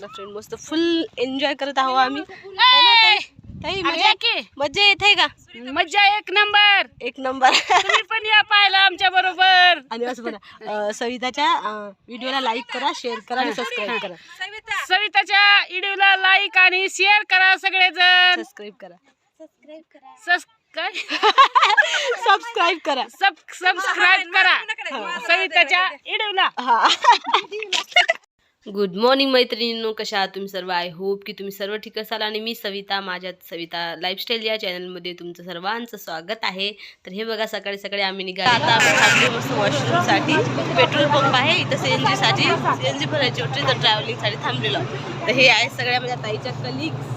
Friend मस्त फुल enjoy करत आहो आम्ही है ना ताई? ताई मजा मजा येत आहे का मज्जा एक नंबर एक नंबर तुम्ही पण या पाहायला आमच्या बरोबर आणि असं बघा सविताच्या व्हिडिओला लाईक करा शेअर करा आणि सबस्क्राईब करा सविताच्या व्हिडिओला लाईक आणि शेअर करा सगळेजण सबस्क्राईब करा सबस्क्राईब सबस्क्राईब करा सब सबस्क्राईब करा सविताच्या व्हिडिओला हा गुड मॉर्निंग मैत्रिणींनो. कशा आहात तुम्ही सर्व? आय होप की तुम्ही सर्व ठीक असाल. आणि मी सविता माझ्या सविता लाईफस्टाईल या चॅनलमध्ये तुमचं सर्वांचं स्वागत आहे. तर हे बघा सकाळी सकाळी आम्ही निघालो. आता आपण थांबलो मस्त वॉशरूमसाठी पेट्रोल पंप आहे. इथं सी एन जीसाठी सी एन जी भरायची होती तर ट्रॅव्हलिंगसाठी थांबलेलो. तर हे आहे सगळ्या माझ्या ताईच्या कलिग्स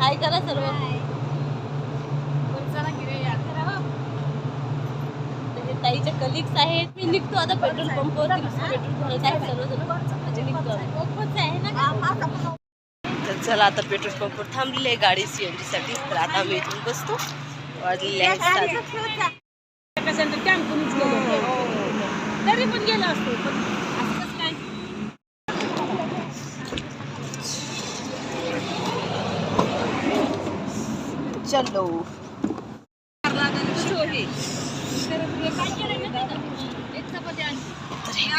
हाय करा सर्व. ताईच्या कलिग्स आहेत. मी निघतो आता पेट्रोल पंपवरती पेट्रोल आहे सर्वजण. तर चला आता पेट्रोल पंपवर थांबलेली आहे गाडी सीएनजी साठी तर आता आम्ही इथून बसतो. वाजलेले तरी पण गेलो असतो. चलो.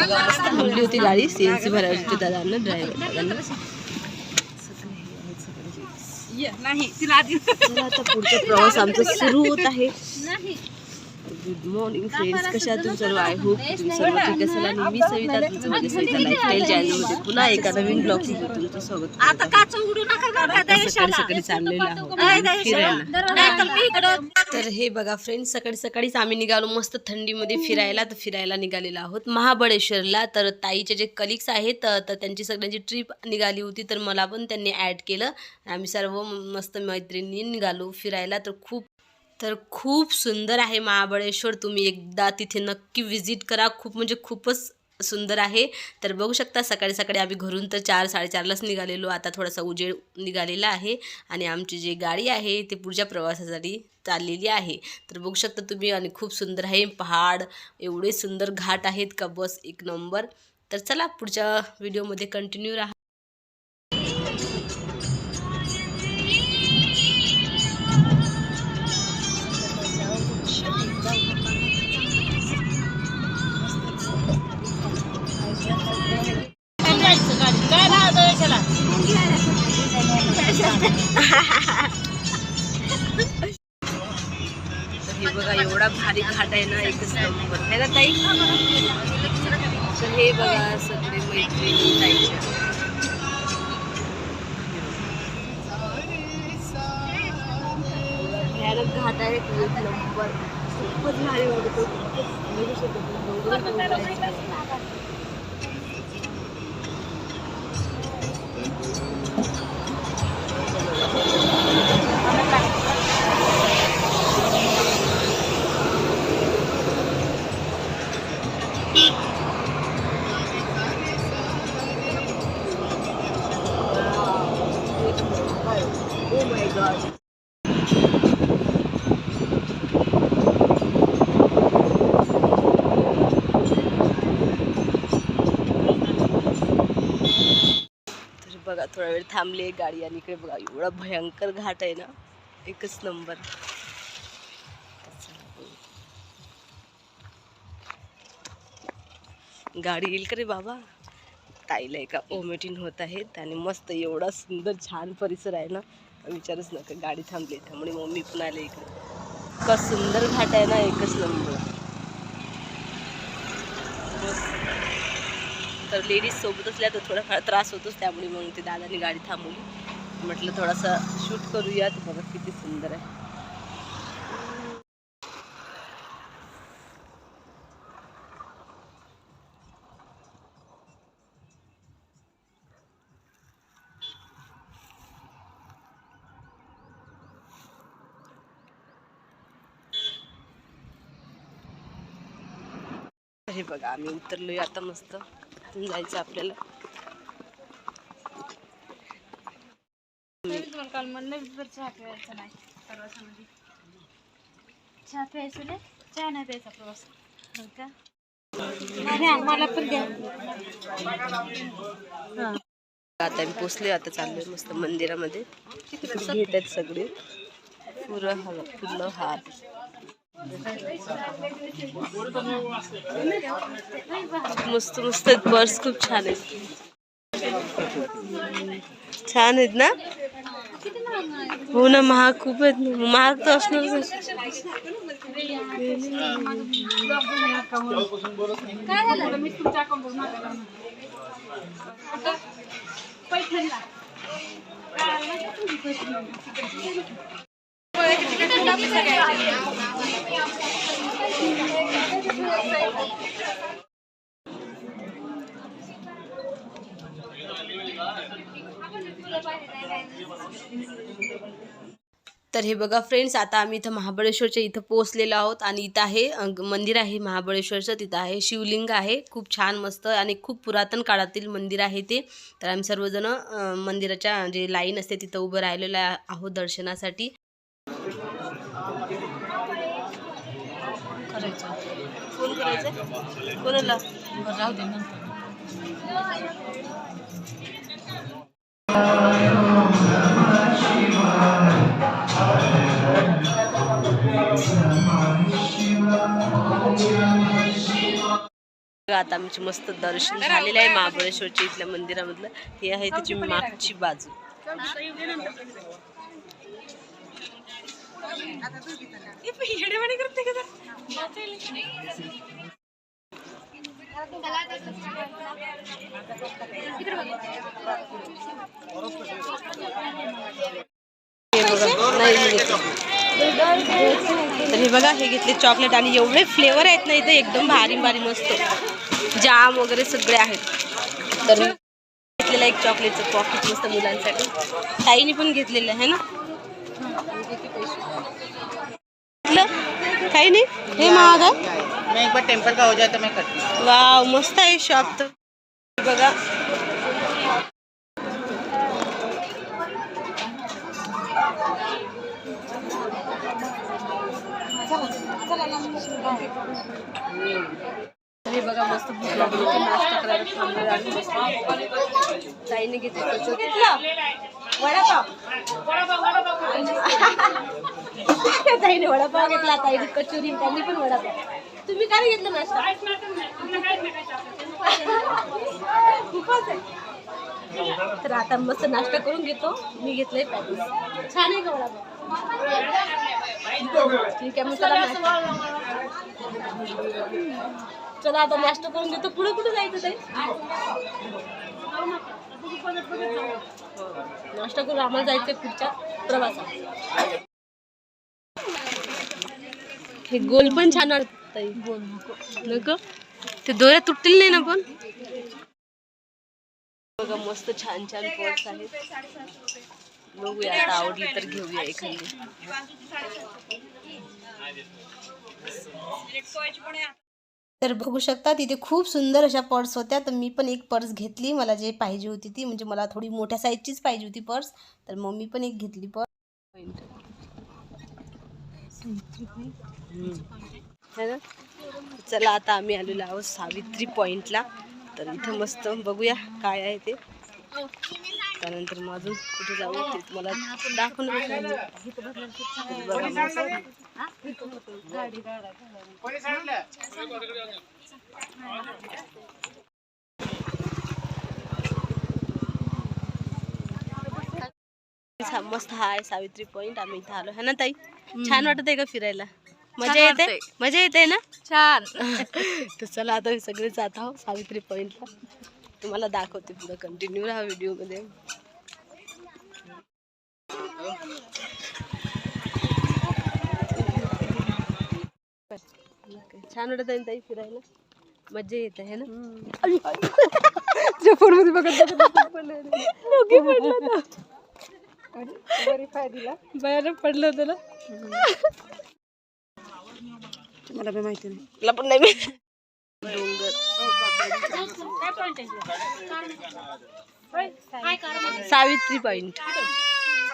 थांबली होती गाडी सीएनजी भरायची होती दादांना. ड्रायव्हर नाही आता पुढचा प्रवास आमचा सुरू होत आहे. गुड मॉर्निंग फ्रेंड्स कशा तुम्ही सर्व आय होप तुम्ही सर्व ठीक असाल आणि मी सविता तुमचं माझ्या सविता लाईफस्टाईल चॅनलमध्ये पुन्हा एका नवीन ब्लॉग तुमचं स्वागत आहे. काच उघडू नका आता सकाळी सकाळी चाललेलो आहोत. फिरायला. तर हे बघा फ्रेंड्स सकाळी सकाळीच आम्ही निघालो मस्त थंडीमध्ये फिरायला तर फिरायला निघालेलो आहोत. महाबळेश्वरला. तर ताईचे जे कलिग्स आहेत तर तर त्यांची सगळ्यांची ट्रिप निघाली होती तर मला पण त्यांनी ॲड केलं. आम्ही सर्व मस्त मैत्रिणी निघालो फिरायला तर खूप तर खूप सुंदर आहे महाबळेश्वर. तुम्ही एकदा तिथे नक्की विजिट करा. खूप म्हणजे खूपच सुंदर आहे. तर बघू शकता सकाळी सकाळी आम्ही घरून तर चार साडेचारलाच निघालेलो. आता थोडासा उजेड निघालेला आहे आणि आमची जी गाडी आहे ती पुढच्या प्रवासासाठी चाललेली आहे. तर बघू शकता तुम्ही आणि खूप सुंदर आहे. पहाड एवढे सुंदर घाट आहेत का? बस एक नंबर. तर चला पुढच्या व्हिडिओमध्ये कंटिन्यू राहा. तर हे बघा एवढा भारी घाट आहे ना एकच नंबर. है ना ताई? तर हे बघा सगळे मैत्रिणी ताईच्या. घाट आहे एक नंबर. खूपच भारी वाटतो. Oh my god. बघा थोडा वेळ थांबली गाडी आणि इकडे बघा एवढा भयंकर घाट आहे ना एकच नंबर गाडी येईल का रे बाबा ताईला एका ओमेटिन होत आहेत आणि मस्त एवढा सुंदर छान परिसर आहे ना विचारूच नका गाडी थांबली त्यामुळे मम्मी पण आले इकडे. इतका सुंदर घाट आहे ना एकच नंबर. तर लेडीज सोबत असल्या तर थोडाफार त्रास होतोच त्यामुळे मग ते दादाने गाडी थांबवली. म्हटलं थोडासा शूट करूयात बघा किती सुंदर आहे. हे बघा आम्ही उतरलोय आता मस्त. जायचं आपल्याला. काल म्हणलं बरं चहा प्यायचा नाही प्रवासामध्ये. चहा प्यायचं नाही चहा नाही प्यायचा प्रवास. हो का? मला पण द्या. आता आम्ही पोचले आता चाललोय मस्त मंदिरामध्ये. सगळे. फुलं हवा फुलं हार. मस्त मस्त आहेत पर्स खूप छान आहेत. छान आहेत ना? हो ना महाग खूप आहेत. ना महाग तर असणारच तर हे बघा फ्रेंड्स आता आम्ही इथं महाबळेश्वरच्या इथं पोहोचलेलो आहोत आणि इथं आहे मंदिर आहे महाबळेश्वरचं. तिथं आहे शिवलिंग आहे खूप छान मस्त आणि खूप पुरातन काळातील मंदिर आहे ते. तर आम्ही सर्वजण मंदिराच्या जे लाईन असते तिथं उभं राहिलेलं आहोत दर्शनासाठी करायचं फोन करायचं? कोणाला? राहू दे आता आमचे मस्त दर्शन झालेलं आहे महाबळेश्वरच्या इथल्या मंदिरामधलं. हे आहे त्याची मागची बाजू. मी घेतलं. तर हे बघा हे घेतले चॉकलेट आणि एवढे फ्लेवर आहेत ना इथे एकदम भारी भारी मस्त. जाम वगैरे सगळे आहेत. तर घेतलेलं एक चॉकलेटचं पॉकेट मस्त मुलांसाठी. ताईने पण घेतलेलं आहे ना? काही नाही? हे महाग आहे मैं एक बार टेंपल का हो जाए तो मैं करती हूँ। वाव मस्त आहे शॉप तर बघा। तर हे बघा मस्त भूक लागली होती नाश्ता करायला थांबलोय आणि मस्त ताईने घेतलं घेतलं वडापाव ताईने वडापाव घेतला ताईने कचोरी त्यांनी पण वडापाव. तुम्ही काय घेतलं नाश्ता? तर आता मस्त नाश्ता करून घेतो. मी घेतलंय पॅकेज छान आहे का वडापाव? ठीक आहे मग चला चला आता नाश्ता करून घेतो पुढे कुठे जायचं ताई? नाश्ता करून आम्हाला जायचंय पुढच्या प्रवासात. हे गोल पण छान वाटत गोल नको नको ते दोऱ्या तुटतील नाही ना पण? बघा मस्त छान छान पर्स आहेत. बघूया आता आवडली तर घेऊया एखादी. तर बघू शकता तिथे खूप सुंदर अशा पर्स होत्या. तर मी पण एक पर्स घेतली. मला जे पाहिजे होती ती. म्हणजे मला थोडी मोठ्या साईजचीच पाहिजे होती पर्स तर मग मी पण एक घेतली पर्स चला आता आम्ही आलेलो आहोत सावित्री पॉइंटला. तर इथं मस्त बघूया काय आहे ते. त्यानंतर मग अजून कुठे जाऊ ते तुम्हाला दाखवणार मस्त. हा आहे सावित्री पॉइंट आम्ही इथं आलो है ना ताई छान वाटत आहे का फिरायला मजा येते मजा येते ना छान तर चला आता मी सगळे जात आहोत सावित्री पॉइंटला तुम्हाला दाखवते पुढे कंटिन्यू राहा व्हिडिओमध्ये छान वाटत आहे ताई फिरायला मजा येत आहे ना फोनमध्ये बघत बाहेर पडलं होतं ना. मला पण माहिती नाही. मला पण नाही माहीत. डोंगर सावित्री पॉइंट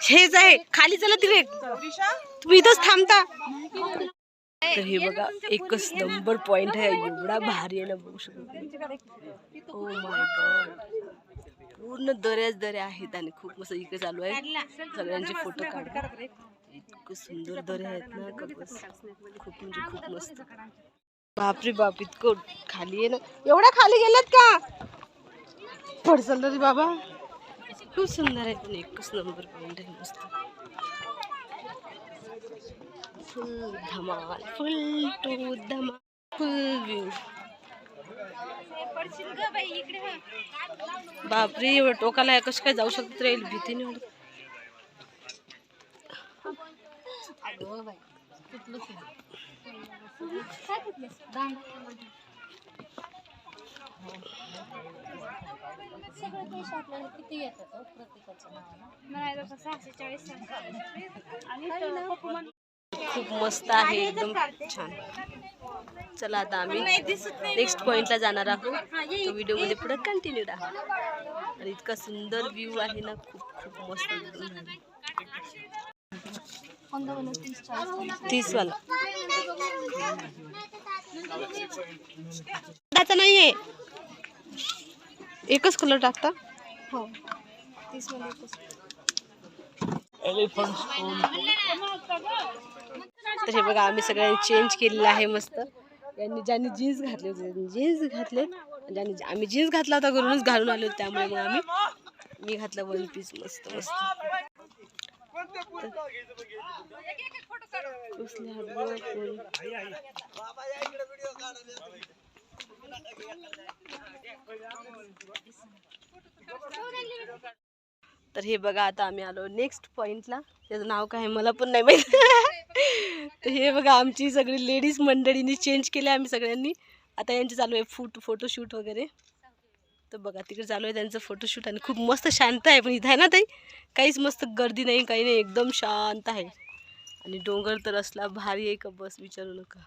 हेच आहे. खाली चला तिथे तुम्ही इथंच थांबता. तर हे बघा एकच नंबर पॉइंट आहे. एवढा भारी आहे ना बघू शकतो. ओ माय गॉड पूर्ण दऱ्याच दऱ्या आहेत आणि खूप मस्त इकडे चालू आहे. सगळ्यांचे फोटो काढ. इतकं सुंदर दऱ्या आहेत ना खूप म्हणजे खूप मस्त. बापरे बाप इतकं खाली आहे ना. एवढ्या खाली गेल्यात का? पडसल रे बाबा. खूप सुंदर आहे पण एकच नंबर पॉइंट आहे मस्त. फुल धमाल फुल टू धमाल फुल व्ह्यू बापरे एवढं टोकाला कसं काय जाऊ शकत राहील भीतीने एवढं. सगळे पैसे आपल्याला किती येतात हो प्रत्येकाच्या नावानं? सहाशे चाळीस आणि खूप मस्त आहे एकदम छान. चला आता आम्ही नेक्स्ट पॉइंटला जाणार आहोत. तो व्हिडिओमध्ये पुढे कंटिन्यू राहा. आणि इतका सुंदर व्ह्यू आहे ना खूप खूप मस्त एकदम. तीस वाला. दाचा नाहीये. एकच कलर टाकता? हो. तीस वाला तर हे बघा आम्ही सगळ्यांनी चेंज केलेलं आहे मस्त. यांनी ज्यांनी जीन्स घातले होते जीन्स घातले. ज्यांनी आम्ही जीन्स घातला होता घरूनच घालून आलो त्यामुळे मग आम्ही मी घातलं वन पीस मस्त मस्त. तर हे बघा आता आम्ही आलो नेक्स्ट पॉइंटला त्याचं नाव काय आहे मला पण नाही माहिती. हे बघा आमची सगळी लेडीज मंडळींनी चेंज केले आम्ही सगळ्यांनी. आता यांचे चालू आहे फूट फोटोशूट वगैरे. तर बघा तिकडे चालू आहे त्यांचं फोटोशूट आणि खूप मस्त शांत आहे. पण इथं आहे ना ताई काहीच मस्त गर्दी नाही काही नाही एकदम शांत आहे. आणि डोंगर तर असला भारी आहे का बस विचारू नका.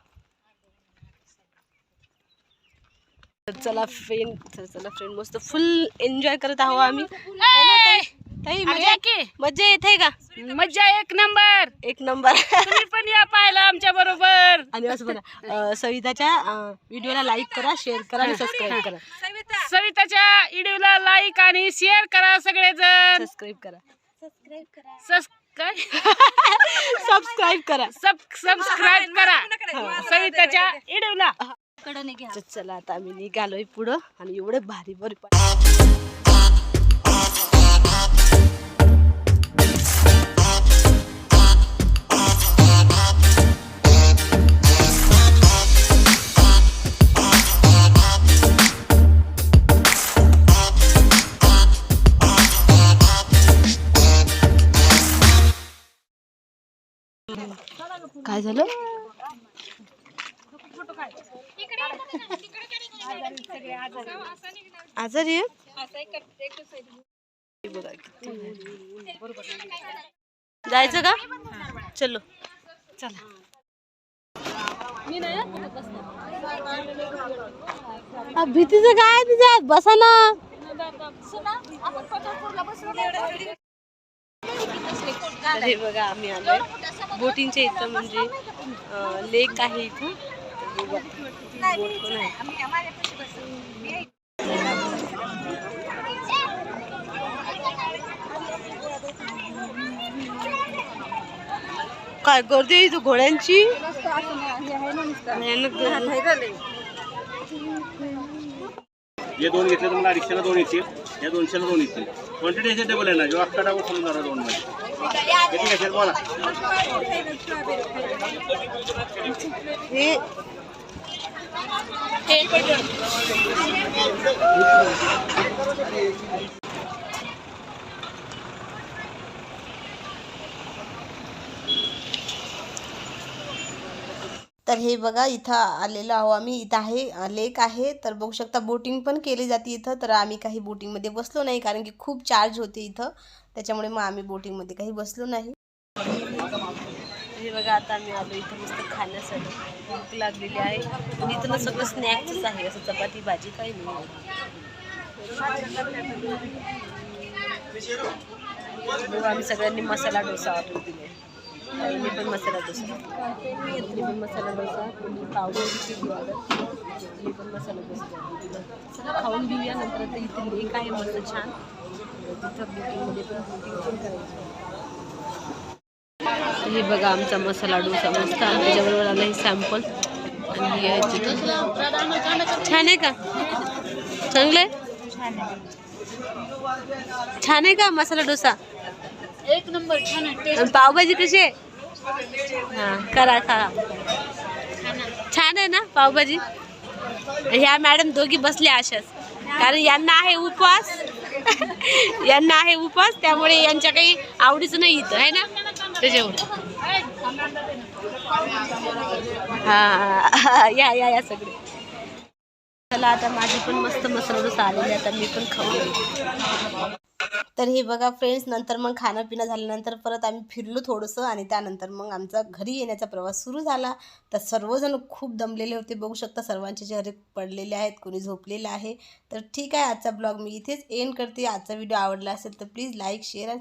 तर चला फ्रेंड तर चला फ्रेंड मस्त फुल एन्जॉय करत आहो आम्ही. ताई? ताई मजा मजा येते का मज्जा एक नंबर एक नंबर तुम्ही पण या पाहायला आमच्या बरोबर आणि असं बघा सविताच्या व्हिडिओला लाईक करा शेअर करा आणि सबस्क्राईब करा सविताच्या व्हिडिओला लाईक आणि शेअर करा सगळेजण सबस्क्राईब करा सबस्क्राईब सबस्क्राईब करा सब सबस्क्राईब करा सविताच्या व्हिडिओला चला आता आम्ही निघालोय पुढं आणि एवढे भारी भारी काय झालं? आजारी आहे? हे बघा. जायचं का? चलो. चला. भीतीचं काय तुझ्यात बसा ना. हे बघा आम्ही आलोय. बोटिंगच्या इथं म्हणजे लेक आहे इथं. बोट पण आहे काय गर्दी आहे इथं घोड्यांची? ये हे दोन घेतले तुम्हाला रिक्षाला दोन येतील. या दोनशेला दोन येतील क्वांटिटी याचे डबल आहे ना जो अख्खा डबल करून जरा दोन मध्ये किती घेशाल बोला हे तर हे बघा इथं आलेलो आहो आम्ही. इथं आहे लेक आहे. तर बघू शकता बोटिंग पण केली जाते इथं. तर आम्ही काही बोटिंगमध्ये बसलो नाही कारण की खूप चार्ज होते इथं. त्याच्यामुळे मग आम्ही बोटिंगमध्ये काही बसलो नाही. हे बघा आता आम्ही आलो इथं मस्त खाण्यासाठी. भूक लागलेली आहे. आणि इथं ना सगळं स्नॅक्सच आहे. असं चपाती भाजी काही नाही. आम्ही सगळ्यांनी मसाला डोसा ऑर्डर दिले मी पण मसाला डोसा. मी पण मसाला डोसा तुम्ही पावभाजी घेऊ ऑर्डर पण मसाला डोसा सगळं खाऊन घेऊया नंतर आता इथे लेक आहे मस्त छान. तिथं बुकिंगमध्ये पण बुकिंग पण करायचं. हे बघा आमचा मसाला डोसा मस्त त्याच्याबरोबर आला हे सॅम्पल आणि हे छान आहे का? चांगलं आहे? छान आहे का मसाला डोसा? एक नंबर छान पावभाजी कशी आहे? हा करा खा. छान आहे ना पावभाजी? ह्या मॅडम दोघी बसल्या अशाच. कारण यांना आहे उपवास. यांना आहे उपवास त्यामुळे यांच्या काही आवडीचं नाही इथं आहे ना? त्याच्यावर हा या या या सगळे. चला आता माझी पण मस्त मसाला डोसा आलेली आहे, आता मी पण खाऊ तर हे बघा फ्रेंड्स नंतर मग खाणं पिणं झाल्यानंतर परत आम्ही फिरलो थोडंसं आणि त्यानंतर मग आमचा घरी येण्याचा प्रवास सुरू झाला. तर सर्वजण खूप दमलेले होते. बघू शकता सर्वांचे चेहरे पडलेले आहेत कोणी झोपलेलं आहे. तर ठीक आहे आजचा ब्लॉग मी इथेच एंड करते. आजचा व्हिडिओ आवडला असेल तर प्लीज लाईक शेअर अँड